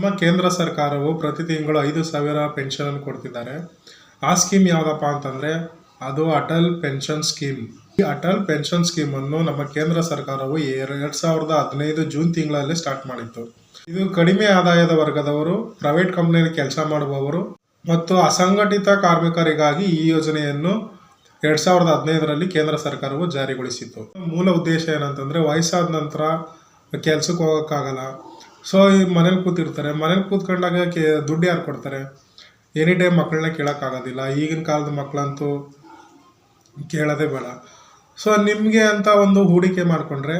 ನಮ್ಮ ಕೇಂದ್ರ ಸರ್ಕಾರವು ಪ್ರತಿ ತಿಂಗಳು ಐದು ಸಾವಿರ ಪೆನ್ಷನ್ ಕೊಡ್ತಿದ್ದಾರೆ. ಆ ಸ್ಕೀಮ್ ಯಾವುದಪ್ಪ ಅಂತಂದರೆ, ಅದು ಅಟಲ್ ಪೆನ್ಷನ್ ಸ್ಕೀಮ್. ಈ ಅಟಲ್ ಪೆನ್ಷನ್ ಸ್ಕೀಮನ್ನು ನಮ್ಮ ಕೇಂದ್ರ ಸರ್ಕಾರವು ಎರಡು ಸಾವಿರದ ಹದಿನೈದು ಜೂನ್ ತಿಂಗಳಲ್ಲಿ ಸ್ಟಾರ್ಟ್ ಮಾಡಿತ್ತು. ಇದು ಕಡಿಮೆ ಆದಾಯದ ವರ್ಗದವರು, ಪ್ರೈವೇಟ್ ಕಂಪ್ನಿಯಲ್ಲಿ ಕೆಲಸ ಮಾಡುವವರು ಮತ್ತು ಅಸಂಘಟಿತ ಕಾರ್ಮಿಕರಿಗಾಗಿ ಈ ಯೋಜನೆಯನ್ನು ಎರಡ್ ಸಾವಿರದ ಹದಿನೈದರಲ್ಲಿ ಕೇಂದ್ರ ಸರ್ಕಾರವು ಜಾರಿಗೊಳಿಸಿತ್ತು. ಮೂಲ ಉದ್ದೇಶ ಏನಂತಂದ್ರೆ, ವಯಸ್ಸಾದ ನಂತರ ಕೆಲಸಕ್ಕೆ ಹೋಗೋಕ್ಕಾಗಲ್ಲ. ಸೊ ಮನೇಲಿ ಕೂತಿರ್ತಾರೆ. ಮನೇಲಿ ಕೂತ್ಕೊಂಡಾಗ ಕೆ, ದುಡ್ಡು ಯಾರು ಕೊಡ್ತಾರೆ? ಎನಿ ಟೈಮ್ ಮಕ್ಕಳನ್ನ ಕೇಳೋಕ್ಕಾಗೋದಿಲ್ಲ. ಈಗಿನ ಕಾಲದ ಮಕ್ಕಳಂತೂ ಕೇಳೋದೇ ಬೇಡ. ಸೊ ನಿಮಗೆ ಅಂತ ಒಂದು ಹೂಡಿಕೆ ಮಾಡಿಕೊಂಡ್ರೆ,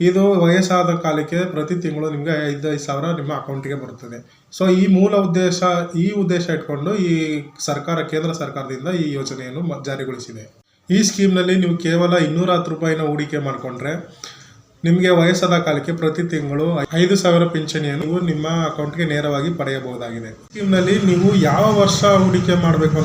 ಇದು ವಯಸ್ಸಾದ ಕಾಲಕ್ಕೆ ಪ್ರತಿ ತಿಂಗಳು ನಿಮಗೆ ಐದೈದು ಸಾವಿರ ನಿಮ್ಮ ಅಕೌಂಟಿಗೆ ಬರುತ್ತದೆ. ಸೊ ಈ ಮೂಲ ಉದ್ದೇಶ, ಈ ಉದ್ದೇಶ ಇಟ್ಕೊಂಡು ಈ ಸರ್ಕಾರ, ಕೇಂದ್ರ ಸರ್ಕಾರದಿಂದ ಈ ಯೋಜನೆಯನ್ನು ಜಾರಿಗೊಳಿಸಿದೆ. ಈ ಸ್ಕೀಮ್ನಲ್ಲಿ ನೀವು ಕೇವಲ ಇನ್ನೂರ ಹತ್ತು ರೂಪಾಯಿನ ಹೂಡಿಕೆ ಮಾಡಿಕೊಂಡ್ರೆ ನಿಮಗೆ ವಯಸ್ಸಾದ ಕಾಲಕ್ಕೆ ಪ್ರತಿ ತಿಂಗಳು ಐದು ಸಾವಿರ ಪಿಂಚಣಿಯನ್ನು ನೀವು ನಿಮ್ಮ ಅಕೌಂಟ್ಗೆ ನೇರವಾಗಿ ಪಡೆಯಬಹುದಾಗಿದೆ. ಸ್ಕೀಮ್ನಲ್ಲಿ ನೀವು ಯಾವ ವರ್ಷ ಹೂಡಿಕೆ ಮಾಡಬೇಕು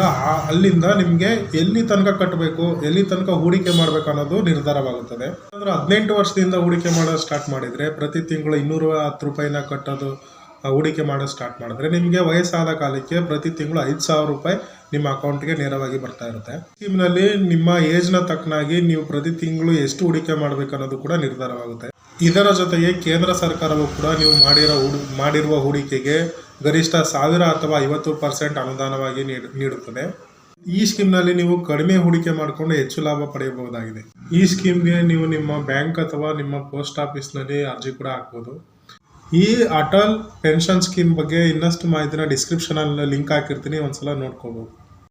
ಆ- ಅಲ್ಲಿಂದ ನಿಮಗೆ ಎಲ್ಲಿ ತನಕ ಕಟ್ಟಬೇಕು ಎಲ್ಲಿ ತನಕ ಹೂಡಿಕೆ ಮಾಡಬೇಕು ಅನ್ನೋದು ನಿರ್ಧಾರವಾಗುತ್ತದೆ. ಅಂದ್ರೆ ಹದಿನೆಂಟು ವರ್ಷದಿಂದ ಹೂಡಿಕೆ ಮಾಡೋದು ಸ್ಟಾರ್ಟ್ ಮಾಡಿದರೆ ಪ್ರತಿ ತಿಂಗಳು ಇನ್ನೂರ ಹತ್ತು ರೂಪಾಯಿನ ಕಟ್ಟೋದು ಹೂಡಿಕೆ ಮಾಡೋದು ಸ್ಟಾರ್ಟ್ ಮಾಡಿದ್ರೆ ನಿಮಗೆ ವಯಸ್ಸಾದ ಕಾಲಕ್ಕೆ ಪ್ರತಿ ತಿಂಗಳು ಐದು ಸಾವಿರ ರೂಪಾಯಿ ನಿಮ್ಮ ಅಕೌಂಟ್ಗೆ ನೇರವಾಗಿ ಬರ್ತಾ ಇರುತ್ತೆ. ಸ್ಕೀಮ್ನಲ್ಲಿ ನಿಮ್ಮ ಏಜ್ನ ತಕ್ಕನಾಗಿ ನೀವು ಪ್ರತಿ ತಿಂಗಳು ಎಷ್ಟು ಹೂಡಿಕೆ ಮಾಡಬೇಕು ಅನ್ನೋದು ಕೂಡ ನಿರ್ಧಾರವಾಗುತ್ತೆ. ಇದರ ಜೊತೆಗೆ ಕೇಂದ್ರ ಸರ್ಕಾರವು ಕೂಡ ನೀವು ಮಾಡಿರೋ ಹೂಡಿ, ಮಾಡಿರುವ ಹೂಡಿಕೆಗೆ ಗರಿಷ್ಠ ಸಾವಿರ ಅಥವಾ ಐವತ್ತು ಪರ್ಸೆಂಟ್ ಅನುದಾನವಾಗಿ ನೀಡು- ನೀಡುತ್ತದೆ. ಈ ಸ್ಕೀಮ್ನಲ್ಲಿ ನೀವು ಕಡಿಮೆ ಹೂಡಿಕೆ ಮಾಡಿಕೊಂಡು ಹೆಚ್ಚು ಲಾಭ ಪಡೆಯಬಹುದಾಗಿದೆ. ಈ ಸ್ಕೀಮ್ಗೆ ನೀವು ನಿಮ್ಮ ಬ್ಯಾಂಕ್ ಅಥವಾ ನಿಮ್ಮ ಪೋಸ್ಟ್ ಆಫೀಸ್ನಲ್ಲಿ ಅರ್ಜಿ ಕೂಡ ಹಾಕ್ಬೋದು. ಈ ಅಟಲ್ ಪೆನ್ಷನ್ ಸ್ಕೀಮ್ ಬಗ್ಗೆ ಇನ್ನಷ್ಟು ಮಾಹಿತಿನ ಡಿಸ್ಕ್ರಿಪ್ಷನಲ್ಲಿ ಲಿಂಕ್ ಹಾಕಿರ್ತೀನಿ ಒಂದ್ಸಲ ನೋಡ್ಕೋಬೋದು.